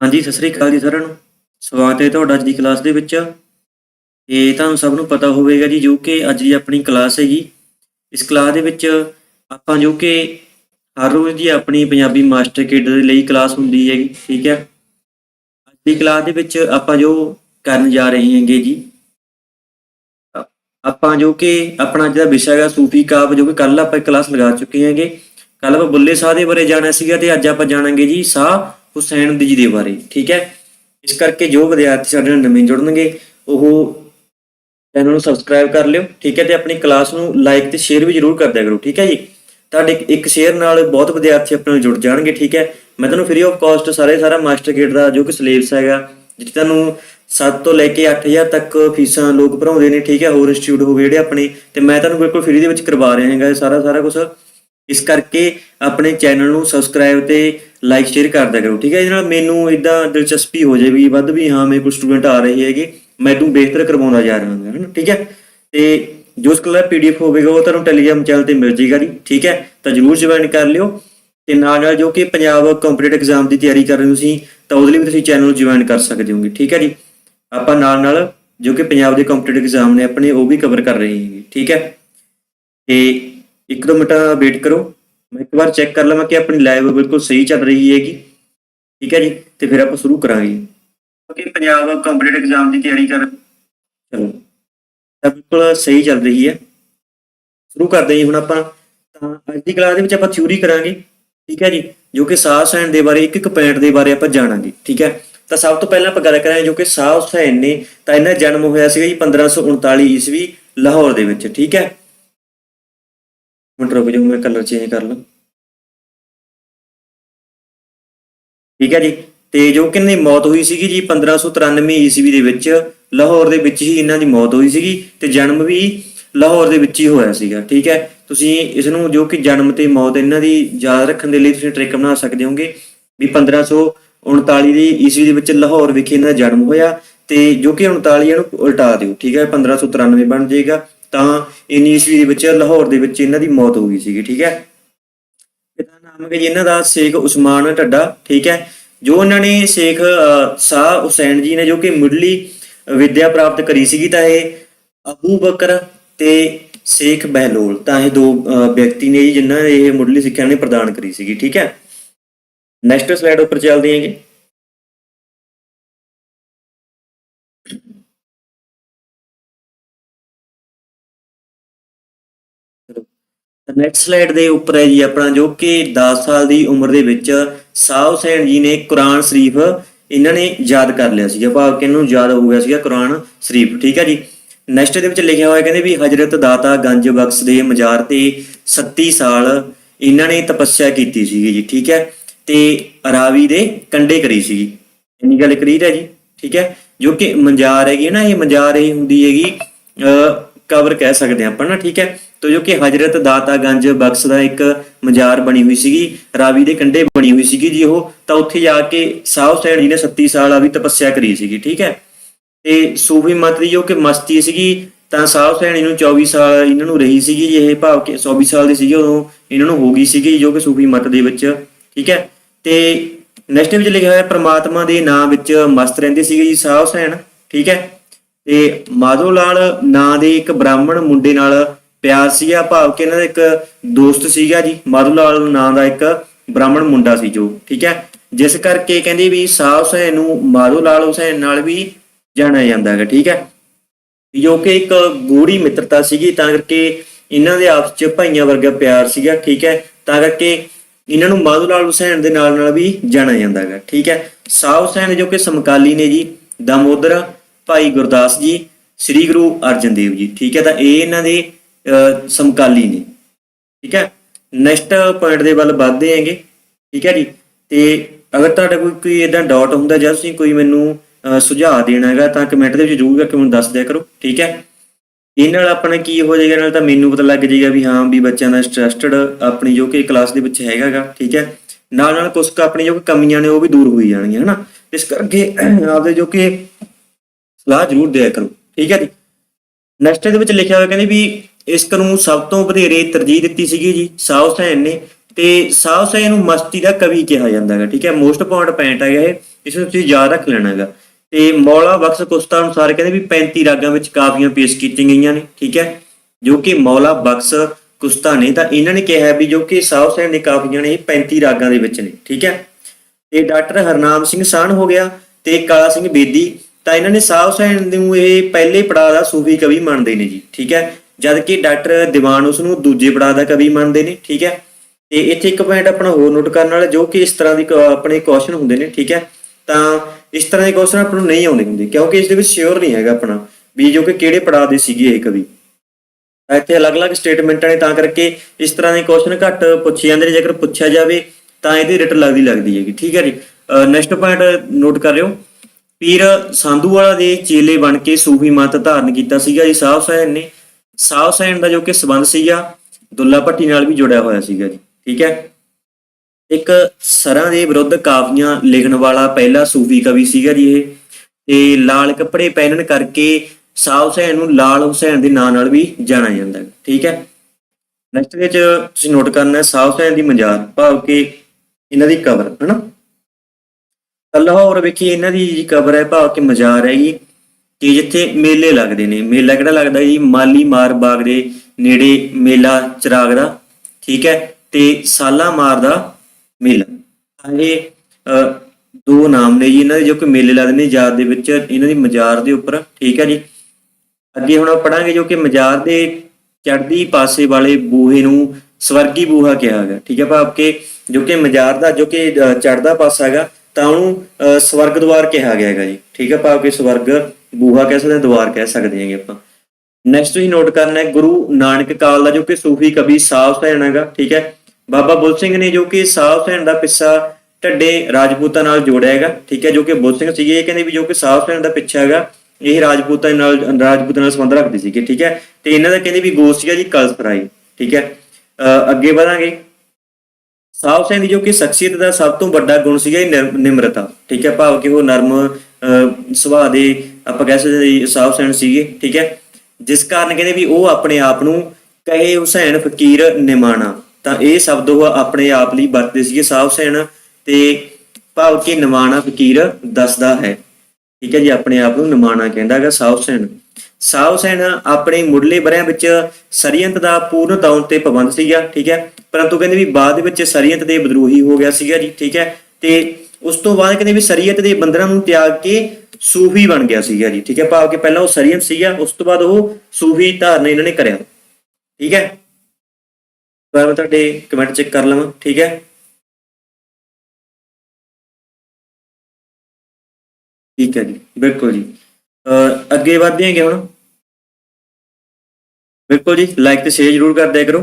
ਹਾਂਜੀ, ਸਤਿ ਸ੍ਰੀ ਅਕਾਲ ਜੀ ਸਾਰਿਆਂ ਨੂੰ। ਸਵਾਗਤ ਹੈ ਤੁਹਾਡਾ ਅੱਜ ਦੀ ਕਲਾਸ ਦੇ ਵਿੱਚ। ਤੇ ਤੁਹਾਨੂੰ ਸਭ ਨੂੰ ਪਤਾ ਹੋਵੇਗਾ ਜੀ, ਜੋ ਕਿ ਅੱਜ ਦੀ ਆਪਣੀ ਕਲਾਸ ਹੈਗੀ। ਇਸ ਕਲਾਸ ਦੇ ਵਿੱਚ ਆਪਾਂ ਜੋ ਕਿ ਹਰ ਰੋਜ਼ ਦੀ ਆਪਣੀ ਪੰਜਾਬੀ ਮਾਸਟਰ ਕਿਡ ਦੇ ਲਈ ਕਲਾਸ ਹੁੰਦੀ ਹੈਗੀ, ਠੀਕ ਹੈ। ਅੱਜ ਦੀ ਕਲਾਸ ਦੇ ਵਿੱਚ ਆਪਾਂ ਜੋ ਕਰਨ ਜਾ ਰਹੇ ਹਾਂਗੇ ਜੀ, ਆਪਾਂ ਜੋ ਕਿ ਆਪਣਾ ਜਿਹੜਾ ਵਿਸ਼ਾ ਹੈਗਾ, ਸੂਫੀ ਕਾਵ, ਜੋ ਕਿ ਕੱਲ ਆਪਾਂ ਕਲਾਸ ਲਗਾ ਚੁੱਕੇ ਹਾਂਗੇ। ਕੱਲ ਆਪਾਂ ਬੁੱਲੇ ਸ਼ਾਹ ਦੇ ਬਾਰੇ ਜਾਣਾ ਸੀਗਾ ਤੇ ਅੱਜ ਆਪਾਂ ਜਾਣਾਂਗੇ ਜੀ ਸ਼ਾਹ ਹੁਸੈਨ ਜੀ ਦੇ ਬਾਰੇ, ਠੀਕ ਹੈ? ਇਸ ਕਰਕੇ ਜੋ ਵਿਦਿਆਰਥੀ ਸਾਡੇ ਨਾਲ ਨਵੇਂ ਜੁੜਨਗੇ, ਉਹ ਚੈਨਲ ਨੂੰ ਸਬਸਕ੍ਰਾਈਬ ਕਰ ਲਿਓ, ਠੀਕ ਹੈ? ਤੇ ਆਪਣੀ ਕਲਾਸ ਨੂੰ ਲਾਈਕ ਤੇ ਸ਼ੇਅਰ ਵੀ ਜਰੂਰ ਕਰ ਦਿਆ ਕਰੋ, ਠੀਕ ਹੈ ਜੀ? ਤੁਹਾਡੇ ਇੱਕ- ਸ਼ੇਅਰ ਨਾਲ ਬਹੁਤ ਵਿਦਿਆਰਥੀ ਆਪਣੇ ਨਾਲ ਜੁੜ ਜਾਣਗੇ, ਠੀਕ ਹੈ? ਮੈਂ ਤੁਹਾਨੂੰ ਫ੍ਰੀ ਆਫ ਕਾਸਟ ਸਾਰੇ ਸਾਰਾ ਮਾਸਟਰ ਗੇਟ ਦਾ ਜੋ ਕਿ ਸਿਲੇਬਸ ਹੈਗਾ, ਜਿੱਥੇ ਤੁਹਾਨੂੰ 7 ਤੋਂ ਲੈ ਕੇ 8000 ਤੱਕ ਫੀਸਾਂ ਲੋਕ ਭਰਾਉਂਦੇ ਨੇ, ਠੀਕ ਹੈ? ਹੋਰ ਇੰਸਟੀਚਿਊਟ ਹੋ ਗਏ ਜਿਹੜੇ ਆਪਣੇ, ਤੇ ਮੈਂ ਤੁਹਾਨੂੰ ਬਿਲਕੁਲ ਫ੍ਰੀ ਦੇ ਵਿੱਚ ਕਰਵਾ ਰਿਹਾ ਹਾਂਗਾ, ਸਾਰਾ ਸਾਰਾ ਕੁਝ ਇਸ ਕਰਕੇ ਆਪਣੇ ਚੈਨਲ ਨੂੰ ਸਬਸਕ੍ਰਾਈਬ ਤੇ ਲਾਈਕ ਸ਼ੇਅਰ ਕਰਦਾ ਦਿਆ ਕਰੋ, ਠੀਕ ਹੈ? ਇਹਦੇ ਨਾਲ ਮੈਨੂੰ ਇਦਾਂ ਦਿਲਚਸਪੀ ਹੋ ਜਾਵੇਗੀ, ਵੱਧ ਵੀ ਹਾਂ, ਮੇਰੇ ਕੋਲ ਸਟੂਡੈਂਟ ਆ ਰਹੇ ਹੈਗੇ, ਮੈਂ ਤੂੰ ਬਿਹਤਰ ਕਰਵਾਉਂਦਾ ਜਾ ਰਿਹਾ ਹਾਂ ਹੈ ਨਾ ਠੀਕ ਹੈ? ਤੇ ਜੋ ਸਕੂਲ ਦਾ ਪੀਡੀਐਫ ਹੋਵੇਗਾ, ਉਹ ਤੁਹਾਨੂੰ ਟੈਲੀਗ੍ਰਾਮ ਚੈਨਲ ਤੇ ਮਿਲ ਜੇਗਾ ਜੀ, ਠੀਕ ਹੈ? ਤਾਂ ਜਰੂਰ ਜੁਆਇਨ ਕਰ ਲਿਓ ਤੇ ਨਾਲ ਨਾਲ ਜੋ ਕਿ ਪੰਜਾਬ ਕੰਪੀਟੀਟਿਵ ਐਗਜ਼ਾਮ ਦੀ ਤਿਆਰੀ ਕਰ ਰਹੇ ਹੋ ਤੁਸੀਂ, ਤਾਂ ਉਹਦੇ ਲਈ ਵੀ ਤੁਸੀਂ ਚੈਨਲ ਨੂੰ ਜੁਆਇਨ ਕਰ ਸਕਦੇ ਹੋਗੇ, ਠੀਕ ਹੈ ਜੀ? ਆਪਾਂ ਨਾਲ ਨਾਲ ਜੋ ਕਿ ਪੰਜਾਬ ਦੇ ਕੰਪੀਟੀਟਿਵ ਐਗਜ਼ਾਮ ਨੇ ਆਪਣੇ, ਉਹ ਵੀ ਕਵਰ ਕਰ ਰਹੇ ਹਾਂ ਠੀਕ ਹੈ? ਤੇ ਇੱਕ ਦੋ ਮਿੰਟ ਵੇਟ ਕਰੋ। ਮੈਂ ਇੱਕ ਵਾਰ ਚੈੱਕ ਕਰ ਲਵਾਂ ਕਿ ਆਪਣੀ ਲਾਈਵ ਬਿਲਕੁਲ ਸਹੀ ਚੱਲ ਰਹੀ ਹੈਗੀ। ਠੀਕ ਹੈ ਜੀ? ਤੇ ਫਿਰ ਆਪਾਂ ਸ਼ੁਰੂ ਕਰਾਂਗੇ। ਕਿਉਂਕਿ ਪੰਜਾਬ ਕੰਪੀਟੀਟਿਵ ਐਗਜ਼ਾਮ ਦੀ ਤਿਆਰੀ ਕਰ ਚਲੋ। ਤਾਂ ਬਿਲਕੁਲ ਸਹੀ ਚੱਲ ਰਹੀ ਹੈ। ਸ਼ੁਰੂ ਕਰਦੇ ਹਾਂ ਜੀ ਹੁਣ ਆਪਾਂ। ਤਾਂ ਅੱਜ ਦੀ ਕਲਾਸ ਦੇ ਵਿੱਚ ਆਪਾਂ ਥਿਊਰੀ ਕਰਾਂਗੇ। ਠੀਕ ਹੈ ਜੀ? ਜੋ ਕਿ ਸਾਹ ਹੁਸੈਨ ਦੇ ਬਾਰੇ ਇੱਕ ਇੱਕ ਪੁਆਇੰਟ ਦੇ ਬਾਰੇ ਆਪਾਂ ਜਾਣਾਂਗੇ। ਠੀਕ ਹੈ? ਤਾਂ ਸਭ ਤੋਂ ਪਹਿਲਾਂ ਆਪਾਂ ਗੱਲ ਕਰਾਂਗੇ ਜੋ ਕਿ ਸਾਹ ਹੁਸੈਨ ਨੇ। ਤਾਂ ਇਹਨਾਂ ਦਾ ਜਨਮ ਹੋਇਆ ਸੀਗਾ ਜੀ 1539 ਈਸਵੀ ਲਾਹੌਰ ਦੇ ਵਿੱਚ। ਠੀਕ ਹੈ? ਮਿੰਟ ਰੁਕ ਜਾਓ ਮੈਂ ਕਲਰ ਚੇਂਜ ਕਰ ਲਾਂ। ਠੀਕ ਹੈ ਜੀ? ਤੇ ਜੋ ਕਿ ਮੌਤ ਹੋਈ ਸੀਗੀ ਜੀ 1593 ਈਸਵੀ ਦੇ ਵਿੱਚ। ਲਾਹੌਰ ਦੇ ਵਿੱਚ ਹੀ ਇਹਨਾਂ ਦੀ ਮੌਤ ਹੋਈ ਸੀਗੀ ਤੇ ਜਨਮ ਵੀ ਲਾਹੌਰ ਦੇ ਵਿੱਚ ਹੀ ਹੋਇਆ ਸੀਗਾ, ਠੀਕ ਹੈ? ਤੁਸੀਂ ਇਸ ਨੂੰ ਜੋ ਕਿ ਜਨਮ ਤੇ ਮੌਤ ਇਹਨਾਂ ਦੀ ਯਾਦ ਰੱਖਣ ਦੇ ਲਈ ਤੁਸੀਂ ਟ੍ਰਿਕ ਬਣਾ ਸਕਦੇ ਹੋਗੇ ਵੀ 1539 ਦੀ ਈਸਵੀ ਦੇ ਵਿੱਚ ਲਾਹੌਰ ਵਿਖੇ ਇਹਨਾਂ ਦਾ ਜਨਮ ਹੋਇਆ ਤੇ ਜੋ ਕਿ 39 ਇਹਨੂੰ ਉਲਟਾ ਦਿਓ, ਠੀਕ ਹੈ? 1593 ਬਣ ਜਾਏਗਾ। ਤਾਂ ਇੰਨੀ ਈਸਵੀ ਦੇ ਵਿੱਚ ਲਾਹੌਰ ਦੇ ਵਿੱਚ ਇਹਨਾਂ ਦੀ ਮੌਤ ਹੋ ਗਈ ਸੀਗੀ ਠੀਕ ਹੈ? ਪਿਤਾ ਨਾਮ ਹੈ ਜੀ ਇਹਨਾਂ ਦਾ ਸ਼ੇਖ ਉਸਮਾਨ ਢੱਡਾ ਠੀਕ ਹੈ? ਜੋ ਇਹਨਾਂ ਨੇ ਸ਼ੇਖ ਸ਼ਾਹ ਹੁਸੈਨ ਜੀ ਨੇ ਜੋ ਕਿ ਮੁੱਢਲੀ ਵਿਦਿਆ ਪ੍ਰਾਪਤ ਕਰੀ ਸੀਗੀ ਤਾਂ ਇਹ ਅਬੂ ਬਕਰ ਤੇ ਸ਼ੇਖ ਬਹਿਲੋਲ ਤਾਂ ਇਹ ਦੋ ਅ, ਵਿਅਕਤੀ ਨੇ ਜੀ ਜਿਨ੍ਹਾਂ ਨੇ ਇਹ ਮੁੱਢਲੀ ਸਿੱਖਿਆ ਨੇ ਪ੍ਰਦਾਨ ਕਰੀ ਸੀਗੀ ਠੀਕ ਹੈ? ਨੈਕਸਟ ਸਲਾਈਡ ਉੱਪਰ ਚੱਲਦੇ ਹਾਂਗੇ ਨੈਕਸਟ ਸਲਾਈਡ ਦੇ ਉੱਪਰ ਹੈ ਜੀ ਆਪਣਾ, ਜੋ ਕਿ 10 ਸਾਲ ਦੀ ਉਮਰ ਦੇ ਵਿੱਚ ਸਾਹ ਹੁਸੈਨ ਜੀ ਨੇ ਕੁਰਾਨ ਸ਼ਰੀਫ ਇਹਨਾਂ ਨੇ ਯਾਦ ਕਰ ਲਿਆ ਸੀਗਾ, ਭਾਵ ਕਿ ਇਹਨੂੰ ਯਾਦ ਹੋ ਗਿਆ ਸੀਗਾ ਕੁਰਾਨ ਸ਼ਰੀਫ, ਠੀਕ ਹੈ ਜੀ? ਨੈਕਸਟ ਦੇ ਵਿੱਚ ਲਿਖਿਆ ਹੋਇਆ ਕਹਿੰਦੇ ਵੀ ਹਜ਼ਰਤ ਦਾਤਾ ਗੰਜ ਬਖਸ਼ ਦੇ ਮਜ਼ਾਰ ਤੇ 37 ਸਾਲ ਇਹਨਾਂ ਨੇ ਤਪੱਸਿਆ ਕੀਤੀ ਸੀਗੀ ਜੀ, ਠੀਕ ਹੈ? ਤੇ ਰਾਵੀ ਦੇ ਕੰਡੇ ਕਰੀ ਸੀਗੀ। ਇੰਨੀ ਗੱਲ ਕਲੀਅਰ ਹੈ ਜੀ, ਠੀਕ ਹੈ? ਜੋ ਕਿ ਮੰਜ਼ਾਰ ਹੈਗੀ ਹੈ ਨਾ, ਇਹ ਮੰਜ਼ਾਰ ਇਹ ਹੁੰਦੀ ਹੈਗੀ ਕਬਰ ਕਹਿ ਸਕਦੇ ਹਾਂ ਆਪਾਂ ਨਾ, ਠੀਕ ਹੈ? ਤੋ ਜੋ ਕਿ ਹਜ਼ਰਤ ਦਾਤਾ ਗੰਜ ਬਖਸ਼ ਦਾ ਇੱਕ ਮਜ਼ਾਰ ਬਣੀ ਹੋਈ ਸੀਗੀ, ਰਾਵੀ ਦੇ ਕੰਢੇ ਬਣੀ ਹੋਈ ਸੀਗੀ ਜੀ ਉਹ, ਤਾਂ ਉੱਥੇ ਜਾ ਕੇ ਸਾਹ ਹੁਸੈਨ ਜੀ ਨੇ 37 ਸਾਲ ਆ ਵੀ ਤਪੱਸਿਆ ਕਰੀ ਸੀਗੀ, ਠੀਕ ਹੈ? ਤੇ ਸੂਫੀ ਮਤ ਦੀ ਜੋ ਕਿ ਮਸਤੀ ਸੀਗੀ, ਤਾਂ ਸਾਹ ਹੁਸੈਨ ਜੀ ਨੂੰ 24 ਸਾਲ ਇਹਨਾਂ ਨੂੰ ਰਹੀ ਸੀਗੀ ਜੀ, ਇਹ ਭਾਵ ਕਿ 24 ਸਾਲ ਦੇ ਸੀਗੇ, ਉਦੋਂ ਇਹਨਾਂ ਨੂੰ ਹੋ ਗਈ ਸੀਗੀ ਜੋ ਕਿ ਸੂਫੀ ਮਤ ਦੇ ਵਿੱਚ, ਠੀਕ ਹੈ? ਤੇ ਨੈਕਸਟ ਵਿੱਚ ਲਿਖਿਆ ਹੋਇਆ ਪ੍ਰਮਾਤਮਾ ਦੇ ਨਾਮ ਵਿੱਚ ਮਸਤ ਰਹਿੰਦੇ ਸੀਗੇ ਜੀ ਸਾਹ ਹੁਸੈਨ ਠੀਕ ਹੈ? ਤੇ ਮਾਧੋ ਲਾਲ ਨਾਂ ਦੇ ਇੱਕ ਬ੍ਰਾਹਮਣ ਮੁੰਡੇ ਨਾਲ ਪਿਆਰ ਸੀਗਾ, ਭਾਵ ਕਿ ਇਹਨਾਂ ਦਾ ਇੱਕ ਦੋਸਤ ਸੀਗਾ ਜੀ। ਮਾਧੋ ਲਾਲ ਨਾਂ ਦਾ ਇੱਕ ਬ੍ਰਾਹਮਣ ਮੁੰਡਾ ਸੀ ਜੋ, ਠੀਕ ਹੈ? ਜਿਸ ਕਰਕੇ ਕਹਿੰਦੇ ਵੀ ਸਾਹ ਹੁਸੈਨ ਨੂੰ ਮਾਧੋ ਲਾਲ ਹੁਸੈਨ ਨਾਲ ਵੀ ਜਾਣਿਆ ਜਾਂਦਾ ਹੈਗਾ, ਠੀਕ ਹੈ? ਜੋ ਕਿ ਇੱਕ ਗੂੜੀ ਮਿੱਤਰਤਾ ਸੀਗੀ, ਤਾਂ ਕਰਕੇ ਇਹਨਾਂ ਦੇ ਆਪਸ ਚ ਭਾਈਆਂ ਵਰਗਾ ਪਿਆਰ ਸੀਗਾ, ਠੀਕ ਹੈ? ਤਾਂ ਕਰਕੇ ਇਹਨਾਂ ਨੂੰ ਮਾਧੂ ਲਾਲ ਹੁਸੈਨ ਦੇ ਨਾਲ ਨਾਲ ਵੀ ਜਾਣਿਆ ਜਾਂਦਾ ਹੈਗਾ, ਠੀਕ ਹੈ? ਸਾਹ ਹੁਸੈਨ ਜੋ ਕਿ ਸਮਕਾਲੀ ਨੇ ਜੀ, ਦਮੋਦਰ ਭਾਈ ਗੁਰਦਾਸ ਜੀ, ਸ੍ਰੀ ਗੁਰੂ ਅਰਜਨ ਦੇਵ ਜੀ, ਠੀਕ ਹੈ ਤਾਂ ਇਹ ਇਹਨਾਂ ਦੇ ਸਮਕਾਲੀ ਨੇ। ਠੀਕ ਹੈ? ਨੈਕਸਟ ਪੁਆਇੰਟ ਦੇ ਵੱਲ ਵੱਧਦੇ ਹਾਂਗੇ, ਠੀਕ ਹੈ ਜੀ? ਤੇ ਅਗਰ ਤੁਹਾਡਾ ਕੋਈ ਕੋਈ ਇਦਾਂ ਡਾਊਟ ਹੁੰਦਾ ਜਾਂ ਤੁਸੀਂ ਕੋਈ ਮੈਨੂੰ ਸੁਝਾਅ ਦੇਣਾ ਹੈਗਾ ਤਾਂ ਕਮੈਂਟ ਦੇ ਵਿੱਚ ਜ਼ਰੂਰ ਕਰਕੇ ਮੈਨੂੰ ਦੱਸ ਦਿਆ ਕਰੋ, ਠੀਕ ਹੈ? ਇਹ ਨਾਲ ਆਪਣਾ ਕੀ ਹੋ ਜਾਏਗਾ, ਨਾਲ ਤਾਂ ਮੈਨੂੰ ਪਤਾ ਲੱਗ ਜਾਏਗਾ ਵੀ ਹਾਂ, ਵੀ ਬੱਚਿਆਂ ਦਾ ਇੰਟਰਸਟਡ ਆਪਣੀ ਜੋ ਕਿ ਕਲਾਸ ਦੇ ਵਿੱਚ ਹੈਗਾਗਾ ਠੀਕ ਹੈ? ਨਾਲ ਨਾਲ ਕੁਝ ਕੁ ਆਪਣੀ ਜੋ ਕਿ ਕਮੀਆਂ ਨੇ ਉਹ ਵੀ ਦੂਰ ਹੋਈ ਜਾਣਗੀਆਂ, ਹਨਾ? ਇਸ ਕਰਕੇ ਆਪਦੇ ਜੋ ਕਿ ਸਲਾਹ ਜ਼ਰੂਰ ਦਿਆ ਕਰੋ। ਠੀਕ ਹੈ ਜੀ? ਨੈਕਸਟ ਦੇ ਵਿੱਚ ਲਿਖਿਆ ਹੋਇਆ ਕਹਿੰਦੇ ਵੀ ਇਸ ਨੂੰ ਸਭ ਤੋਂ ਵਧੇਰੇ ਤਰਜੀਹ ਦਿੱਤੀ ਸੀਗੀ ਜੀ, ਸਾਹ ਹੁਸੈਨ ਨੇ ਤੇ ਸਾਹ ਸੇ ਨੂੰ ਮਸਤੀ ਦਾ ਕਵੀ ਕਿਹਾ ਜਾਂਦਾ ਹੈਗਾ, ਠੀਕ ਹੈ? ਮੋਸਟ ਪੁਆਇੰਟ ਪੁਆਇੰਟ ਹੈਗਾ ਇਹ, ਇਸ ਨੂੰ ਤੁਸੀਂ ਯਾਦ ਰੱਖ ਲੈਣਾ ਹੈਗਾ। ਤੇ ਮੌਲਾ ਬਖਸ਼ ਕੁਸਤਾ ਅਨੁਸਾਰ ਕਹਿੰਦੇ ਵੀ 35 ਰਾਗਾਂ ਵਿੱਚ ਕਾਫੀਆਂ ਪੇਸ਼ ਕੀਤੀਆਂ ਗਈਆਂ ਨੇ, ਠੀਕ ਹੈ? ਜੋ ਕਿ ਮੌਲਾ ਬਖਸ਼ ਕੁਸਤਾ ਨੇ, ਤਾਂ ਇਹਨਾਂ ਨੇ ਕਿਹਾ ਵੀ ਜੋ ਕਿ ਸਾਹ ਹੁਸੈਨ ਦੀ ਕਾਫੀਆਂ ਨੇ ਇਹ 35 ਰਾਗਾਂ ਦੇ ਵਿੱਚ ਨੇ, ਠੀਕ ਹੈ? ਤੇ ਡਾਕਟਰ ਹਰਨਾਮ ਸਿੰਘ ਸਾਨ ਹੋ ਗਿਆ ਤੇ ਕਾਲਾ ਸਿੰਘ ਬੇਦੀ ਤਾਂ ਇਹਨਾਂ ਨੇ ਸਾਹ ਹੁਸੈਨ ਨੂੰ ਇਹ ਪਹਿਲੇ ਪੜਾਅ ਦਾ ਸੂਫੀ ਕਵੀ ਮੰਨਦੇ ਨੇ ਜੀ, ਠੀਕ ਹੈ? ਜਦ ਕਿ ਡਾਕਟਰ ਦੀਵਾਨ ਉਸ ਨੂੰ ਦੂਜੇ ਪੜਾਅ ਦਾ ਕਵੀ ਮੰਨਦੇ ਨੇ, ਠੀਕ ਹੈ? ਤੇ ਇੱਥੇ ਇੱਕ ਪੁਆਇੰਟ ਆਪਣਾ ਹੋਰ ਨੋਟ ਕਰਨ ਵਾਲਾ, ਜੋ ਕਿ ਇਸ ਤਰ੍ਹਾਂ ਦੀ ਆਪਣੇ ਕੁਐਸਚਨ ਹੁੰਦੇ ਨੇ, ਠੀਕ ਹੈ? ਤਾਂ ਇਸ ਤਰ੍ਹਾਂ ਦੇ ਕੁਐਸਚਨ ਆਪਾਂ ਨੂੰ ਨਹੀਂ ਆਉਂਦੇ ਹੁੰਦੇ, ਕਿਉਂਕਿ ਇਸ ਦੇ ਵਿੱਚ ਸ਼ੋਰ ਨਹੀਂ ਹੈਗਾ ਆਪਣਾ, ਵੀ ਜੋ ਕਿ ਕਿਹੜੇ ਪੜਾਅ ਦੇ ਸੀਗੇ ਇਹ ਕਵੀ। ਇੱਥੇ ਅਲੱਗ-ਅਲੱਗ ਸਟੇਟਮੈਂਟਾਂ ਨੇ, ਤਾਂ ਕਰਕੇ ਇਸ ਤਰ੍ਹਾਂ ਦੇ ਕੁਐਸਚਨ ਘੱਟ ਪੁੱਛੇ ਜਾਂਦੇ ਨੇ, ਜੇਕਰ ਪੁੱਛਿਆ ਜਾਵੇ ਤਾਂ ਇਹਦੀ ਰਿਟ ਲੱਗਦੀ ਲੱਗਦੀ ਹੈਗੀ, ਠੀਕ ਹੈ ਜੀ? ਨੈਕਸਟ ਪੁਆਇੰਟ ਨੋਟ ਕਰ ਲਿਓ ਪੀਰ ਸੰਧੂ ਵਾਲਾ ਦੇ ਚੇਲੇ ਬਣ ਕੇ ਸੂਫੀ ਮਤ ਧਾਰਨ ਕੀਤਾ ਸੀਗਾ ਜੀ ਸਾਹਿਬ ਹੁਸੈਨ ਨੇ। ਸਾਹਿਬ ਹੁਸੈਨ ਦਾ ਜੋ ਕਿ ਸਬੰਧ ਸੀਗਾ, ਦੁੱਲਾ ਭੱਟੀ ਨਾਲ ਵੀ ਜੁੜਿਆ ਹੋਇਆ ਸੀਗਾ ਜੀ, ਠੀਕ ਹੈ? ਇੱਕ ਸਰਾਂ ਦੇ ਵਿਰੁੱਧ ਕਾਵੀਆਂ ਲਿਖਣ ਵਾਲਾ ਪਹਿਲਾ ਸੂਫੀ ਕਵੀ ਸੀਗਾ ਜੀ ਇਹ, ਤੇ ਲਾਲ ਕੱਪੜੇ ਪਹਿਨਣ ਕਰਕੇ ਸਾਹ ਹੁਸੈਨ ਨੂੰ ਲਾਲ ਹੁਸੈਨ ਦੇ ਨਾਂ ਨਾਲ ਵੀ ਜਾਣਿਆ ਜਾਂਦਾ ਠੀਕ ਹੈ? ਨੈਕਸਟ ਵਿੱਚ ਤੁਸੀਂ ਨੋਟ ਕਰਨਾ ਹੈ, ਸਾਹ ਹੁਸੈਨ ਦੀ ਮਜ਼ਾਰ ਭਾਵ ਕਿ ਇਹਨਾਂ ਦੀ ਕਬਰ, ਹਨਾ? ਲਾਹੌਰ ਵਿਖੇ ਇਹਨਾਂ ਦੀ ਜੀ ਕਬਰ ਹੈ ਭਾਵ ਕਿ ਮਜ਼ਾਰ ਹੈ ਜੀ। ਕਿ ਜਿੱਥੇ ਮੇਲੇ ਲੱਗਦੇ ਨੇ ਮੇਲਾ ਕਿਹੜਾ ਲੱਗਦਾ ਜੀ? ਮਾਲੀ ਮਾਰ ਬਾਗ ਦੇ ਨੇੜੇ ਮੇਲਾ ਚਿਰਾਗ ਦਾ ਠੀਕ ਹੈ? ਤੇ ਸਾਲਾ ਮਾਰ ਦਾ ਮੇਲਾ। ਇਹ ਅਹ, ਦੋ ਨਾਮ ਨੇ ਜੀ ਇਹਨਾਂ ਦੇ ਜੋ ਕਿ ਮੇਲੇ ਲੱਗਦੇ ਨੇ ਯਾਦ ਦੇ ਵਿੱਚ ਇਹਨਾਂ ਦੀ ਮਜ਼ਾਰ ਦੇ ਉੱਪਰ ਠੀਕ ਹੈ ਜੀ? ਅੱਗੇ ਹੁਣ ਪੜਾਂਗੇ ਜੋ ਕਿ ਮਜ਼ਾਰ ਦੇ ਚੜ੍ਹਦੀ ਪਾਸੇ ਵਾਲੇ ਬੂਹੇ ਨੂੰ ਸਵਰਗੀ ਬੂਹਾ ਕਿਹਾ ਗਿਆ ਠੀਕ ਹੈ ਭਾਵ ਕਿ ਜੋ ਕਿ ਮਜ਼ਾਰ ਦਾ ਜੋ ਕਿ ਚੜ੍ਹਦਾ ਪਾਸਾ ਹੈਗਾ ਤਾਂ ਉਹਨੂੰ ਅਹ, ਸਵਰਗ ਦੁਆਰ ਕਿਹਾ ਗਿਆ ਹੈਗਾ ਜੀ। ਠੀਕ ਹੈ ਭਾਵ ਕਿ ਸਵਰਗ ਬੂਹਾ ਕਹਿ ਸਕਦੇ ਹਾਂ ਕਹਿ ਸਕਦੇ ਹਾਂਗੇ ਆਪਾਂ। ਨੈਕਸਟ ਤੁਸੀਂ ਨੋਟ ਕਰਨਾ ਹੈ ਗੁਰੂ ਨਾਨਕ ਕਾਲ ਦਾ ਜੋ ਕਿ ਸੂਫੀ ਕਵੀ ਸਾਹ ਹੁਸੈਨ ਹੈਗਾ ਠੀਕ ਹੈ। ਬਾਬਾ ਬੁੱਲ ਸਿੰਘ ਨੇ ਜੋ ਕਿ ਸਾਹ ਹੁਸੈਨ ਦਾ ਪਿੱਛਾ ਢੱਡੇ ਰਾਜਪੂਤਾਂ ਨਾਲ ਜੋੜਿਆ ਹੈਗਾ ਠੀਕ ਹੈ। ਜੋ ਕਿ ਬੁੱਲ ਸਿੰਘ ਸੀਗੇ ਇਹ ਕਹਿੰਦੇ ਵੀ ਜੋ ਕਿ ਸਾਹ ਹੁਸੈਨ ਦਾ ਪਿੱਛਾ ਹੈਗਾ ਇਹ ਰਾਜਪੂਤਾਂ ਨਾਲ ਰਾਜਪੂਤਾਂ ਨਾਲ ਸੰਬੰਧ ਰੱਖਦੇ ਸੀਗੇ ਠੀਕ ਹੈ। ਤੇ ਇਹਨਾਂ ਦਾ ਕਹਿੰਦੇ ਵੀ ਗੋਸਟ ਸੀਗਾ ਜੀ ਕਲਸਰਾਈ ਠੀਕ ਹੈ। ਅਹ ਅੱਗੇ ਵਧਾਂਗੇ। ਸਾਹ ਹੁਸੈਨ ਦੀ ਜੋ ਕਿ ਸ਼ਖਸੀਅਤ ਦਾ ਸਭ ਤੋਂ ਵੱਡਾ ਗੁਣ ਸੀਗਾ ਇਹ ਨਿਮਰਤਾ। ਠੀਕ ਹੈ ਭਾਵ ਕਿ ਉਹ ਨਰਮ ਅਹ, ਸੁਭਾਅ ਦੇ ਆਪਾਂ ਕਹਿ ਸਕਦੇ ਹਾਂ ਜੀ ਸੀਗੇ ਠੀਕ ਹੈ। ਜਿਸ ਕਾਰਨ ਕਹਿੰਦੇ ਵੀ ਉਹ ਆਪਣੇ ਆਪ ਨੂੰ ਕਹੇ ਹੁਸੈਨ ਫਕੀਰ ਨਿਮਾਣਾ। ਤਾਂ ਇਹ ਸ਼ਬਦ ਉਹ ਆਪਣੇ ਆਪ ਲਈ ਵਰਤਦੇ ਸੀਗੇ ਸਾਹ ਹੁਸੈਨ ਤੇ ਭਾਵ ਕਿ ਨਿਮਾਣਾ ਫਕੀਰ ਦੱਸਦਾ ਹੈ। ਠੀਕ ਹੈ ਜੀ ਆਪਣੇ ਆਪ ਨੂੰ ਨਿਮਾਣਾ ਕਹਿੰਦਾ ਹੈਗਾ ਸਾਹ ਹੁਸੈਨ ਸਾਹ ਹੁਸੈਨ ਆਪਣੇ ਮੁੱਢਲੇ ਬਰਿਆਂ ਵਿੱਚ ਸਰਯੰਤ ਦਾ ਪੂਰਨ ਤੌਰ ਤੇ ਪਾਬੰਦ ਸੀਗਾ ਠੀਕ ਹੈ। ਪਰੰਤੂ ਕਹਿੰਦੇ ਵੀ ਬਾਅਦ ਦੇ ਵਿੱਚ ਸਰੀਅਤ ਦੇ ਵਿਦਰੋਹੀ ਹੋ ਗਿਆ ਸੀਗਾ ਜੀ, ਠੀਕ ਹੈ? ਤੇ ਉਸ ਤੋਂ ਬਾਅਦ ਕਹਿੰਦੇ ਵੀ ਸਰੀਅਤ ਦੇ ਬੰਦਰਾਂ ਨੂੰ ਤਿਆਗ ਕੇ ਸੂਫੀ ਬਣ ਗਿਆ ਸੀਗਾ ਜੀ, ਠੀਕ ਹੈ? ਭਾਵ ਕਿ ਪਹਿਲਾਂ ਉਹ ਸਰੀਅਤ ਸੀਗਾ, ਉਸ ਤੋਂ ਬਾਅਦ ਉਹ ਸੂਫੀ ਧਾਰਨ ਇਹਨਾਂ ਨੇ ਕਰਿਆ। ਠੀਕ ਹੈ? ਪਰ ਮੈਂ ਤੁਹਾਡੇ ਕਮੈਂਟ ਚੈੱਕ ਕਰ ਲਵਾਂ, ਠੀਕ ਹੈ? ਠੀਕ ਹੈ ਜੀ, ਬਿਲਕੁਲ ਜੀ। ਅਹ ਅੱਗੇ ਵਧਦੇ ਹਾਂਗੇ ਹੁਣ। ਬਿਲਕੁਲ ਜੀ ਲਾਈਕ ਤੇ ਸ਼ੇਅਰ ਜਰੂਰ ਕਰ ਦਿਆ ਕਰੋ।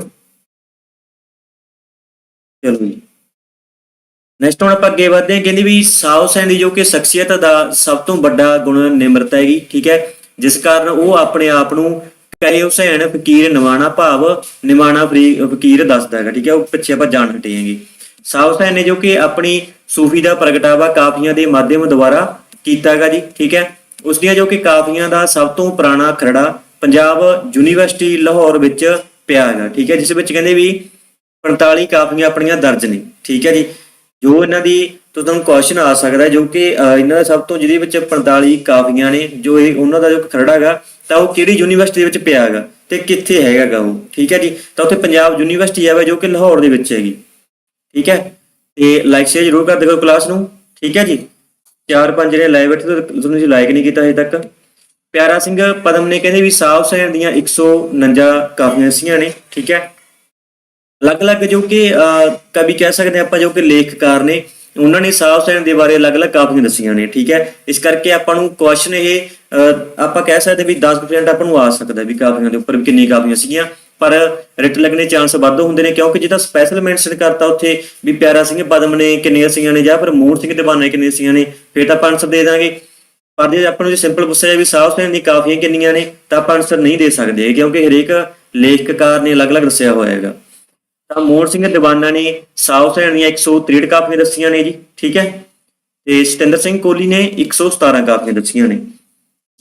ਚਲੋ ਜੀ। ਨੈਕਸਟ ਹੁਣ ਆਪਾਂ ਅੱਗੇ ਵਧਦੇ ਹਾਂ। ਕਹਿੰਦੀ ਵੀ ਸਾਹ ਹੁਸੈਨ ਦੀ ਜੋ ਕਿ ਸ਼ਖਸੀਅਤ ਦਾ ਸਭ ਤੋਂ ਵੱਡਾ ਗੁਣ ਨਿਮਰਤਾ ਹੈਗੀ, ਠੀਕ ਹੈ? ਜਿਸ ਕਾਰਨ ਉਹ ਆਪਣੇ ਆਪ ਨੂੰ ਕਹੇ ਹੁਸੈਨ ਫਕੀਰ ਨਿਵਾਣਾ ਭਾਵ, ਨਿਵਾਣਾ ਫਕੀਰ ਦੱਸਦਾ ਹੈਗਾ, ਠੀਕ ਹੈ? ਉਹ ਪਿੱਛੇ ਆਪਾਂ ਜਾਣ ਹਟੇ ਹਾਂਗੇ। ਸਾਹ ਹੁਸੈਨ ਨੇ ਜੋ ਕਿ ਆਪਣੀ ਸੂਫੀ ਦਾ ਪ੍ਰਗਟਾਵਾ ਕਾਫੀਆਂ ਦੇ ਮਾਧਿਅਮ ਦੁਆਰਾ ਕੀਤਾ ਹੈਗਾ ਜੀ, ਠੀਕ ਹੈ? ਉਸ ਦੀਆਂ ਜੋ ਕਿ ਕਾਫੀਆਂ ਦਾ ਸਭ ਤੋਂ ਪੁਰਾਣਾ ਖਰੜਾ ਪੰਜਾਬ ਯੂਨੀਵਰਸਿਟੀ ਲਾਹੌਰ ਵਿੱਚ ਪਿਆ ਹੈਗਾ, ਠੀਕ ਹੈ? ਜਿਸ ਵਿੱਚ ਕਹਿੰਦੇ ਵੀ 45 ਕਾਫੀਆਂ ਆਪਣੀਆਂ ਦਰਜ ਨੇ, ਠੀਕ ਹੈ ਜੀ। ਜੋ ਇਹਨਾਂ ਦੀ ਤੋਂ ਤੁਹਾਨੂੰ ਕੁਐਸਚਨ ਆ ਸਕਦਾ ਜੋ ਕਿ ਇਹਨਾਂ ਦਾ ਸਭ ਤੋਂ ਜਿਹਦੇ ਵਿੱਚ 45 ਕਾਫੀਆਂ ਨੇ, ਜੋ ਇਹ ਉਹਨਾਂ ਦਾ ਜੋ ਖਰੜਾ ਹੈਗਾ, ਤਾਂ ਉਹ ਕਿਹੜੀ ਯੂਨੀਵਰਸਿਟੀ ਦੇ ਵਿੱਚ ਪਿਆ ਹੈਗਾ ਤੇ ਕਿੱਥੇ ਹੈਗਾਗਾ ਉਹ, ਠੀਕ ਹੈ ਜੀ। ਤਾਂ ਉੱਥੇ ਪੰਜਾਬ ਯੂਨੀਵਰਸਿਟੀ ਆਵੇ ਜੋ ਕਿ ਲਾਹੌਰ ਦੇ ਵਿੱਚ ਹੈਗੀ, ਠੀਕ ਹੈ। ਤੇ ਲਾਈਕ ਸ਼ੇਅਰ ਜ਼ਰੂਰ ਕਰ ਦਿਓ ਕਲਾਸ ਨੂੰ, ਠੀਕ ਹੈ ਜੀ। ਚਾਰ ਪੰਜ ਜਿਹੜੇ ਲਾਈਵ ਬੈਠੇ ਤੁਹਾਨੂੰ ਜੀ ਲਾਈਕ ਨਹੀਂ ਕੀਤਾ ਹਜੇ ਤੱਕ। ਪਿਆਰਾ ਸਿੰਘ ਪਦਮ ਨੇ ਕਹਿੰਦੇ ਵੀ ਸਾਫ਼ ਸੈਨ ਦੀਆਂ 149 ਕਾਫੀਆਂ ਸੀਆਂ ਨੇ, ਠੀਕ ਹੈ। ਅਲੱਗ-ਅਲੱਗ ਜੋ ਕਿ ਅਹ, ਕਵੀ ਕਹਿ ਸਕਦੇ ਹਾਂ ਆਪਾਂ ਜੋ ਕਿ ਲੇਖਕਾਰ ਨੇ ਉਹਨਾਂ ਨੇ ਸਾਫ਼ ਹੁਸੈਨ ਦੇ ਬਾਰੇ ਅਲੱਗ-ਅਲੱਗ ਕਾਫੀਆਂ ਦੱਸੀਆਂ ਨੇ ਠੀਕ ਹੈ? ਇਸ ਕਰਕੇ ਆਪਾਂ ਨੂੰ ਕੁਐਸਚਨ ਇਹ ਅਹ, ਆਪਾਂ ਕਹਿ ਸਕਦੇ ਵੀ 10% ਆਪਾਂ ਨੂੰ ਆ ਸਕਦਾ ਵੀ ਕਾਫੀਆਂ ਦੇ ਉੱਪਰ ਵੀ ਕਿੰਨੀਆਂ ਕਾਫੀਆਂ ਸੀਗੀਆਂ ਪਰ ਰਿਟ ਲੱਗਣੇ ਚਾਂਸ ਵੱਧ ਹੁੰਦੇ ਨੇ ਕਿਉਂਕਿ ਜਿਹਦਾ ਸਪੈਸ਼ਲ ਮੈਂਸ਼ਨ ਕਰਤਾ ਉੱਥੇ ਵੀ ਪਿਆਰਾ ਸਿੰਘ ਪਦਮ ਨੇ ਕਿੰਨੀਆਂ ਸੀਗੀਆਂ ਨੇ ਜਾਂ ਫਿਰ ਮੋਹਨ ਸਿੰਘ ਦੀਵਾਨੇ ਕਿੰਨੀਆਂ ਸੀਗੀਆਂ ਨੇ ਫਿਰ ਤਾਂ ਆਪਾਂ ਆਨਸਰ ਦੇ ਦਾਂਗੇ। ਪਰ ਜੇ ਆਪਾਂ ਨੂੰ ਜੇ ਸਿੰਪਲ ਪੁੱਛਿਆ ਜਾਵੇ ਵੀ ਸਾਫ਼ ਹੁਸੈਨ ਦੀ ਕਾਫੀਆਂ ਕਿੰਨੀਆਂ ਨੇ ਤਾਂ ਆਪਾਂ ਆਨਸਰ ਨਹੀਂ ਦੇ ਸਕਦੇ ਕਿਉਂਕਿ ਹਰੇਕ ਲੇਖਕਕਾਰ ਨੇ ਅਲੱਗ-ਅਲੱਗ ਦੱਸਿਆ ਹੋਇਆ ਹੈਗਾ। ਤਾਂ ਮੋਹਨ ਸਿੰਘ ਦੀਵਾਨਾ ਨੇ ਸਾਊਥ ਹੁਸੈਨ ਦੀਆਂ 163 ਕਾਪੀਆਂ ਦੱਸੀਆਂ ਨੇ ਜੀ, ਠੀਕ ਹੈ? ਤੇ ਸਤਿੰਦਰ ਸਿੰਘ ਕੋਹਲੀ ਨੇ 117 ਕਾਪੀਆਂ ਦੱਸੀਆਂ ਨੇ।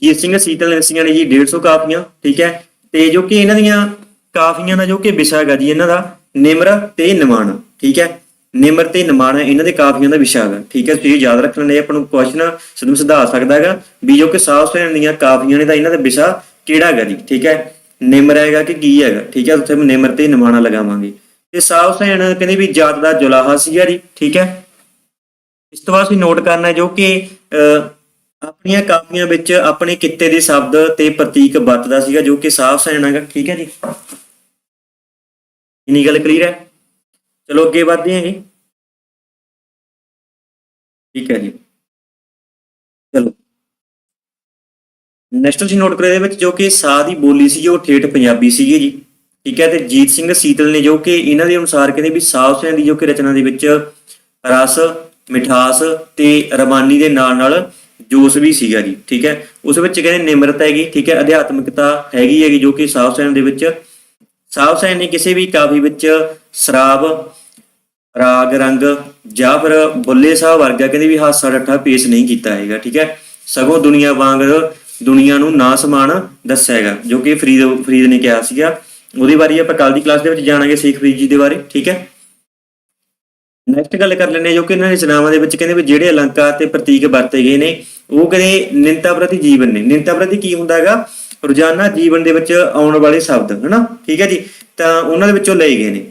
ਜੀਤ ਸਿੰਘ ਸੀਤਲ ਨੇ ਦੱਸੀਆਂ ਨੇ ਜੀ 150 ਕਾਪੀਆਂ, ਠੀਕ ਹੈ? ਤੇ ਜੋ ਕਿ ਇਹਨਾਂ ਦੀਆਂ ਕਾਫੀਆਂ ਦਾ ਜੋ ਕਿ ਵਿਸ਼ਾ ਹੈਗਾ ਜੀ, ਇਹਨਾਂ ਦਾ ਨਿਮਰ ਤੇ ਨਿਮਾਣ, ਠੀਕ ਹੈ? ਨਿਮਰ ਤੇ ਨਿਮਾਣਾ ਇਹਨਾਂ ਦੇ ਕਾਫੀਆਂ ਦਾ ਵਿਸ਼ਾ ਹੈਗਾ ਠੀਕ ਹੈ? ਤੁਸੀਂ ਯਾਦ ਰੱਖ ਲੈਣੇ ਆਪਾਂ ਨੂੰ ਕੁਐਸਚਨ ਸਿੱਧੂ ਸਿਧਾ ਸਕਦਾ ਹੈਗਾ ਵੀ ਜੋ ਕਿ ਸਾਫ਼ ਸੁਥਰੇ ਦੀਆਂ ਕਾਫੀਆਂ ਨੇ ਤਾਂ ਇਹਨਾਂ ਦਾ ਵਿਸ਼ਾ ਕਿਹੜਾ ਹੈਗਾ ਜੀ, ਠੀਕ ਹੈ? ਨਿਮਰ ਹੈਗਾ ਕਿ ਕੀ ਹੈਗਾ, ਠੀਕ ਹੈ? ਉੱਥੇ ਨਿਮਰ ਤੇ ਨਿਮਾਣਾ ਲਗਾਵਾਂਗੇ। ਤੇ ਸਾਫ਼ ਸੈਨ ਕਹਿੰਦੇ ਵੀ ਜਾਤ ਦਾ ਜੁਲਾਹਾ ਸੀਗਾ ਜੀ ਠੀਕ ਹੈ? ਇਸ ਤੋਂ ਬਾਅਦ ਅਸੀਂ ਨੋਟ ਕਰਨਾ ਜੋ ਕਿ ਆਪਣੀਆਂ ਕਾਪੀਆਂ ਵਿੱਚ ਆਪਣੇ ਕਿੱਤੇ ਦੇ ਸ਼ਬਦ ਤੇ ਪ੍ਰਤੀਕ ਵਰਤਦਾ ਸੀਗਾ ਜੋ ਕਿ ਸਾਫ਼ ਸੈਨ ਹੈਗਾ, ਠੀਕ ਹੈ ਜੀ? ਇਨੀ ਗੱਲ ਕਲੀਅਰ ਹੈ? ਚਲੋ ਅੱਗੇ ਵਧਦੇ ਹਾਂ ਜੀ। ਠੀਕ ਹੈ ਜੀ। ਚਲੋ। ਨੈਕਸਟ ਅਸੀਂ ਨੋਟ ਕਰਿਆ ਇਹਦੇ ਵਿੱਚ ਜੋ ਕਿ ਸਾਹ ਦੀ ਬੋਲੀ ਸੀ ਉਹ ਠੇਠ ਪੰਜਾਬੀ ਸੀਗੀ ਜੀ। ਠੀਕ ਹੈ, ਤੇ ਜੀਤ ਸਿੰਘ ਸੀਤਲ ਨੇ ਜੋ ਕਿ ਇਹਨਾਂ ਦੇ ਅਨੁਸਾਰ ਕਹਿੰਦੇ ਵੀ ਸਾਫ਼ ਸੈਨ ਦੀ ਜੋ ਕਿ ਰਚਨਾ ਦੇ ਵਿੱਚ ਰਸ, ਮਿਠਾਸ ਤੇ ਰਵਾਨੀ ਦੇ ਨਾਲ ਨਾਲ ਜੋਸ਼ ਵੀ ਸੀਗਾ ਜੀ, ਠੀਕ ਹੈ। ਉਸ ਵਿੱਚ ਕਹਿੰਦੇ ਨਿਮਰਤਾ ਹੈਗੀ, ਠੀਕ ਹੈ, ਅਧਿਆਤਮਿਕਤਾ ਹੈਗੀ ਹੈਗੀ ਜੋ ਕਿ ਸਾਫ਼ ਸੈਨ ਦੇ ਵਿੱਚ। ਸਾਫ਼ ਸੈਨ ਨੇ ਕਿਸੇ ਵੀ ਕਾਫੀ ਵਿੱਚ ਸ਼ਰਾਬ ਰਾਗ, ਰੰਗ ਜਾਂ ਫਿਰ ਬੁੱਲੇ ਸਾਹਿਬ ਵਰਗਾ ਕਹਿੰਦੇ ਵੀ ਹਾਸਾ ਡੱਠਾ ਪੇਸ਼ ਨਹੀਂ ਕੀਤਾ ਹੈਗਾ, ਠੀਕ ਹੈ। ਸਗੋਂ ਦੁਨੀਆ ਵਾਂਗ ਦੁਨੀਆ ਨੂੰ ਨਾ ਸਮਾਨ ਦੱਸਿਆ ਹੈਗਾ, ਜੋ ਕਿ ਫਰੀਦ ਫਰੀਦ ਨੇ ਕਿਹਾ ਸੀਗਾ। ਉਹਦੇ ਬਾਰੇ ਆਪਾਂ ਕੱਲ ਦੀ ਕਲਾਸ ਦੇ ਵਿੱਚ ਜਾਣਾਂਗੇ ਸ਼ੇਖ ਫਰੀਦ ਜੀ ਦੇ ਬਾਰੇ ਠੀਕ ਹੈ? ਨੈਕਸਟ ਗੱਲ ਕਰ ਲੈਂਦੇ ਹਾਂ ਜੋ ਕਿ ਇਹਨਾਂ ਦੇ ਰਚਨਾਵਾਂ ਦੇ ਵਿੱਚ ਕਹਿੰਦੇ ਵੀ ਜਿਹੜੇ ਅਲੰਕਾਰ ਤੇ ਪ੍ਰਤੀਕ ਵਰਤੇ ਗਏ ਨੇ ਉਹ ਕਹਿੰਦੇ ਨਿੰਤਾ ਪ੍ਰਤੀ ਜੀਵਨ ਨੇ। ਨਿੰਤਾ ਪ੍ਰਤੀ ਕੀ ਹੁੰਦਾ ਹੈਗਾ? ਰੋਜ਼ਾਨਾ ਜੀਵਨ ਦੇ ਵਿੱਚ ਆਉਣ ਵਾਲੇ ਸ਼ਬਦ ਹਨਾ? ਠੀਕ ਹੈ ਜੀ? ਤਾਂ ਉਹਨਾਂ ਦੇ ਵਿੱਚੋਂ ਲਏ ਗਏ ਨੇ।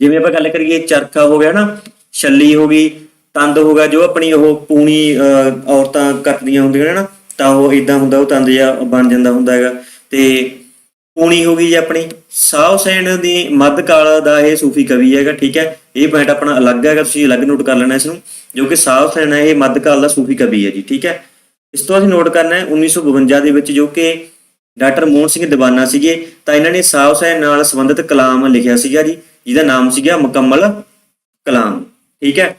ਜਿਵੇਂ ਆਪਾਂ ਗੱਲ ਕਰੀਏ ਚਰਖਾ ਹੋ ਗਿਆ ਨਾ ਛੱਲੀ ਹੋ ਗਈ ਤੰਦ ਹੋ ਗਿਆ ਜੋ ਆਪਣੀ ਉਹ ਪੂਣੀ ਅਹ, ਔਰਤਾਂ ਕੱਟਦੀਆਂ ਹੁੰਦੀਆਂ ਨੇ ਨਾ ਤਾਂ ਉਹ ਇਦਾਂ ਹੁੰਦਾ ਉਹ ਤੰਦ ਜਿਹਾ ਬਣ ਜਾਂਦਾ ਹੁੰਦਾ ਹੈਗਾ। ਤੇ ਪੂਣੀ ਹੋ ਗਈ ਜੀ ਆਪਣੀ। ਸਾਹ ਹੁਸੈਨ ਦੀ ਮੱਧਕਾਲ ਦਾ ਇਹ ਸੂਫੀ ਕਵੀ ਹੈਗਾ, ਠੀਕ ਹੈ। ਇਹ ਪੁਆਇੰਟ ਆਪਣਾ ਅਲੱਗ ਹੈਗਾ, ਤੁਸੀਂ ਅਲੱਗ ਨੋਟ ਕਰ ਲੈਣਾ ਇਸ ਨੂੰ, ਜੋ ਕਿ ਸਾਹ ਹੁਸੈਨ ਹੈ, ਇਹ ਮੱਧਕਾਲ ਦਾ ਸੂਫੀ ਕਵੀ ਹੈ ਜੀ, ਠੀਕ ਹੈ। ਇਸ ਤੋਂ ਅਸੀਂ ਨੋਟ ਕਰਨਾ ਹੈ 1952 ਦੇ ਵਿੱਚ ਜੋ ਕਿ ਡਾਕਟਰ ਮੋਹਨ ਸਿੰਘ ਦੀਵਾਨਾ ਸੀਗੇ, ਤਾਂ ਇਹਨਾਂ ਨੇ ਸਾਹ ਹੁਸੈਨ ਨਾਲ ਸੰਬੰਧਿਤ ਕਲਾਮ ਲਿਖਿਆ ਸੀਗਾ ਜੀ, ਜਿਹਦਾ ਨਾਮ ਸੀਗਾ ਮੁਕੰਮਲ ਕਲਾਮ, ਠੀਕ ਹੈ।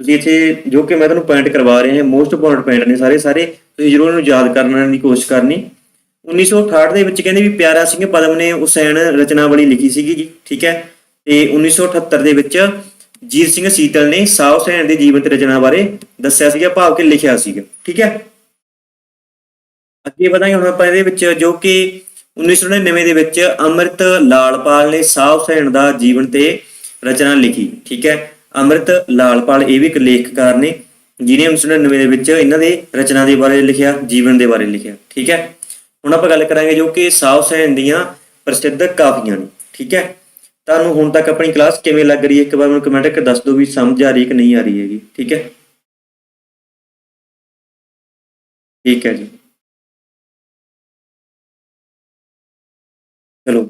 ਤੁਸੀਂ ਇੱਥੇ ਜੋ ਕਿ ਮੈਂ ਤੁਹਾਨੂੰ ਪੁਆਇੰਟ ਕਰਵਾ ਰਿਹਾ ਹਾਂ ਮੋਸਟ ਇੰਪੋਰਟੈਂਟ ਪੁਆਇੰਟ ਨੇ ਸਾਰੇ ਸਾਰੇ ਤੁਸੀਂ ਜ਼ਰੂਰ ਇਹਨੂੰ ਯਾਦ ਕਰਨ ਦੀ ਕੋਸ਼ਿਸ਼ ਕਰਨੀ। 1968 ਦੇ ਵਿੱਚ ਕਹਿੰਦੇ ਵੀ ਪਿਆਰਾ ਸਿੰਘ ਪਦਮ ਨੇ ਹੁਸੈਨ ਰਚਨਾਵਲੀ ਲਿਖੀ ਸੀਗੀ ਜੀ, ਠੀਕ ਹੈ? ਤੇ 1978 ਦੇ ਵਿੱਚ ਜੀਤ ਸਿੰਘ ਸੀਤਲ ਨੇ ਸਾਹ ਹੁਸੈਨ ਦੇ ਜੀਵਨ ਤੇ ਰਚਨਾ ਬਾਰੇ ਦੱਸਿਆ ਸੀਗਾ, ਭਾਵ ਕਿ ਲਿਖਿਆ ਸੀਗਾ, ਠੀਕ ਹੈ? ਅੱਗੇ ਵਧਾਂਗੇ, ਹੁਣ ਆਪਾਂ ਇਹਦੇ ਵਿੱਚ ਜੋ ਕਿ 1999 ਦੇ ਵਿੱਚ ਅੰਮ੍ਰਿਤ ਲਾਲਪਾਲ ਨੇ ਸਾਹ ਹੁਸੈਨ ਦਾ ਜੀਵਨ ਤੇ ਰਚਨਾ ਲਿਖੀ, ਠੀਕ ਹੈ? ਅੰਮ੍ਰਿਤ ਲਾਲਪਾਲ ਇਹ ਵੀ ਇੱਕ ਲੇਖਕਾਰ ਨੇ ਜਿਨੇ 1999 ਦੇ ਵਿੱਚ ਇਹਨਾਂ ਦੇ ਰਚਨਾ ਦੇ ਬਾਰੇ ਲਿਖਿਆ, ਜੀਵਨ ਦੇ ਬਾਰੇ ਲਿਖਿਆ, ਠੀਕ ਹੈ? ਹੁਣ ਆਪਾਂ ਗੱਲ ਕਰਾਂਗੇ ਜੋ ਕਿ ਸਾਹ ਹੁਸੈਨ ਦੀਆਂ ਪ੍ਰਸਿੱਧ ਕਾਫੀਆਂ ਨੇ, ਠੀਕ ਹੈ? ਤੁਹਾਨੂੰ ਹੁਣ ਤੱਕ ਆਪਣੀ ਕਲਾਸ ਕਿਵੇਂ ਲੱਗ ਰਹੀ ਹੈ? ਇੱਕ ਵਾਰ ਮੈਨੂੰ ਕਮੈਂਟ ਕਰਕੇ ਦੱਸ ਦਿਓ ਵੀ ਸਮਝ ਆ ਰਹੀ ਹੈ ਕਿ ਨਹੀਂ ਆ ਰਹੀ ਹੈਗੀ, ਠੀਕ ਹੈ? ਠੀਕ ਹੈ ਜੀ। ਚਲੋ।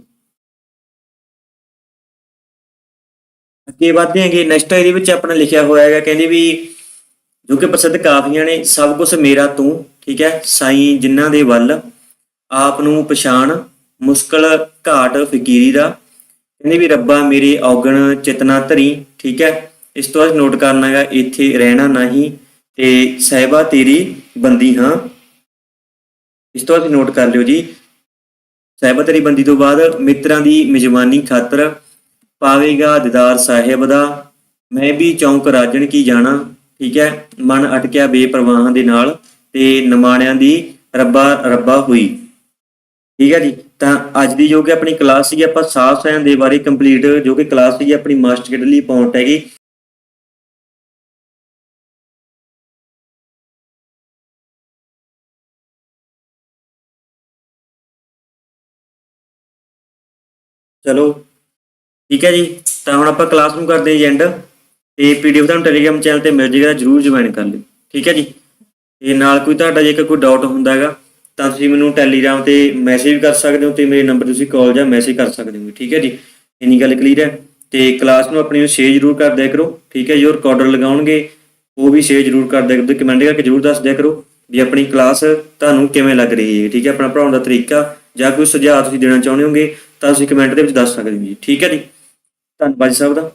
ਅੱਗੇ ਵਧਦੇ ਹਾਂਗੇ ਨੈਕਸਟ ਇਹਦੇ ਵਿੱਚ ਆਪਣਾ ਲਿਖਿਆ ਹੋਇਆ ਹੈਗਾ, ਕਹਿੰਦੇ ਵੀ ਜੋ ਕਿ ਪ੍ਰਸਿੱਧ ਕਾਫੀਆਂ ਨੇ, ਸਭ ਕੁਝ ਮੇਰਾ ਤੂੰ, ਠੀਕ ਹੈ? ਸਾਈਂ ਜਿਨ੍ਹਾਂ ਦੇ ਵੱਲ ਆਪ ਨੂੰ ਪਛਾਣ, ਮੁਸ਼ਕਲ, ਘਾਟ, ਫਕੀਰੀ ਦਾ। ਕਹਿੰਦੇ ਵੀ ਰੱਬਾ ਮੇਰੇ ਔਗਣ, ਚੇਤਨਾ ਧਰੀ, ਠੀਕ ਹੈ? ਇਸ ਤੋਂ ਬਾਅਦ ਨੋਟ ਕਰਨਾ ਹੈਗਾ, ਇੱਥੇ ਰਹਿਣਾ ਨਹੀਂ ਤੇ ਸਹਿਬਾ ਤੇਰੀ ਬੰਦੀ ਹਾਂ। ਇਸ ਤੋਂ ਬਾਅਦ ਨੋਟ ਕਰ ਲਿਓ ਜੀ। ਸਹਿਬਾ ਤੇਰੀ ਬੰਦੀ ਤੋਂ ਬਾਅਦ ਮਿੱਤਰਾਂ ਦੀ ਮਿਜਮਾਨੀ ਖਾਤਰ ਪਾਵੇਗਾ ਦਿਦਾਰ ਸਾਹਿਬ ਦਾ। ਮੈਂ ਵੀ ਚੌਂਕ ਰਾਜਣ ਕੀ ਜਾਣਾ, ਠੀਕ ਹੈ? ਮਨ ਅਟਕਿਆ ਬੇਪਰਵਾਹਾਂ ਦੇ ਨਾਲ ਤੇ ਨਮਾਣਿਆਂ ਦੀ ਰੱਬਾ ਰੱਬਾ ਹੋਈ। ਠੀਕ ਹੈ ਜੀ, ਤਾਂ ਅੱਜ ਦੀ ਜੋ ਕਿ ਆਪਣੀ ਕਲਾਸ ਸੀ ਆਪਾਂ ਸਾਫ਼ ਸਾਇਨ ਦੇ ਬਾਰੇ ਕੰਪਲੀਟ ਜੋ ਕਿ ਕਲਾਸ ਸੀ ਆਪਣੀ ਮਾਸਟਰ ਕਿਟ ਲਈ ਪਹੁੰਚ ਹੈਗੀ। ਚਲੋ, ਠੀਕ ਹੈ ਜੀ, ਤਾਂ ਹੁਣ ਆਪਾਂ ਕਲਾਸ ਨੂੰ ਕਰਦੇ ਹਾਂ ਐਂਡ ਤੇ ਪੀਡੀਐਫ ਤੁਹਾਨੂੰ ਟੈਲੀਗ੍ਰਾਮ ਚੈਨਲ ਤੇ ਮਿਲ ਜਾਏਗਾ ਜਰੂਰ ਜੁਆਇਨ ਕਰ ਲਿਓ। ਠੀਕ ਹੈ ਜੀ, ਤੇ ਨਾਲ ਕੋਈ ਤੁਹਾਡਾ ਜੇਕਰ ਕੋਈ ਡਾਊਟ ਹੁੰਦਾ ਹੈਗਾ ਤਾਂ ਤੁਸੀਂ ਮੈਨੂੰ ਟੈਲੀਗ੍ਰਾਮ ਤੇ ਮੈਸੇਜ ਵੀ ਕਰ ਸਕਦੇ ਹੋ ਤੇ ਮੇਰੇ ਨੰਬਰ ਤੁਸੀਂ ਕਾਲ ਜਾਂ ਮੈਸੇਜ ਕਰ ਸਕਦੇ ਹੋ ਠੀਕ ਹੈ ਜੀ? ਇੰਨੀ ਗੱਲ ਕਲੀਅਰ ਹੈ? ਤੇ ਕਲਾਸ ਨੂੰ ਆਪਣੀ ਨੂੰ ਸ਼ੇਅਰ ਜਰੂਰ ਕਰ ਦਿਆ ਕਰੋ, ਠੀਕ ਹੈ ਜੋ? ਰਿਕਾਰਡਰ ਲਗਾਉਣਗੇ, ਉਹ ਵੀ ਸ਼ੇਅਰ ਜਰੂਰ ਕਰ ਦਿਆ ਕਰੋ ਕਮੈਂਟ ਕਰਕੇ ਜਰੂਰ ਦੱਸ ਦਿਆ ਕਰੋ ਵੀ ਆਪਣੀ ਕਲਾਸ ਤੁਹਾਨੂੰ ਕਿਵੇਂ ਲੱਗ ਰਹੀ ਹੈ, ਠੀਕ ਹੈ? ਆਪਣਾ ਪੜਾਉਣ ਦਾ ਤਰੀਕਾ ਜਾਂ ਕੋਈ ਸੁਝਾਅ ਤੁਸੀਂ ਦੇਣਾ ਚਾਹੁੰਦੇ ਹੋਗੇ ਤਾਂ ਤੁਸੀਂ ਕਮੈਂਟ ਦੇ ਵਿੱਚ ਦੱਸ ਸਕਦੇ ਹੋ ਜੀ, ਠੀਕ ਹੈ ਜੀ? ਧੰਨਵਾਦ ਜੀ ਸਭ ਦਾ।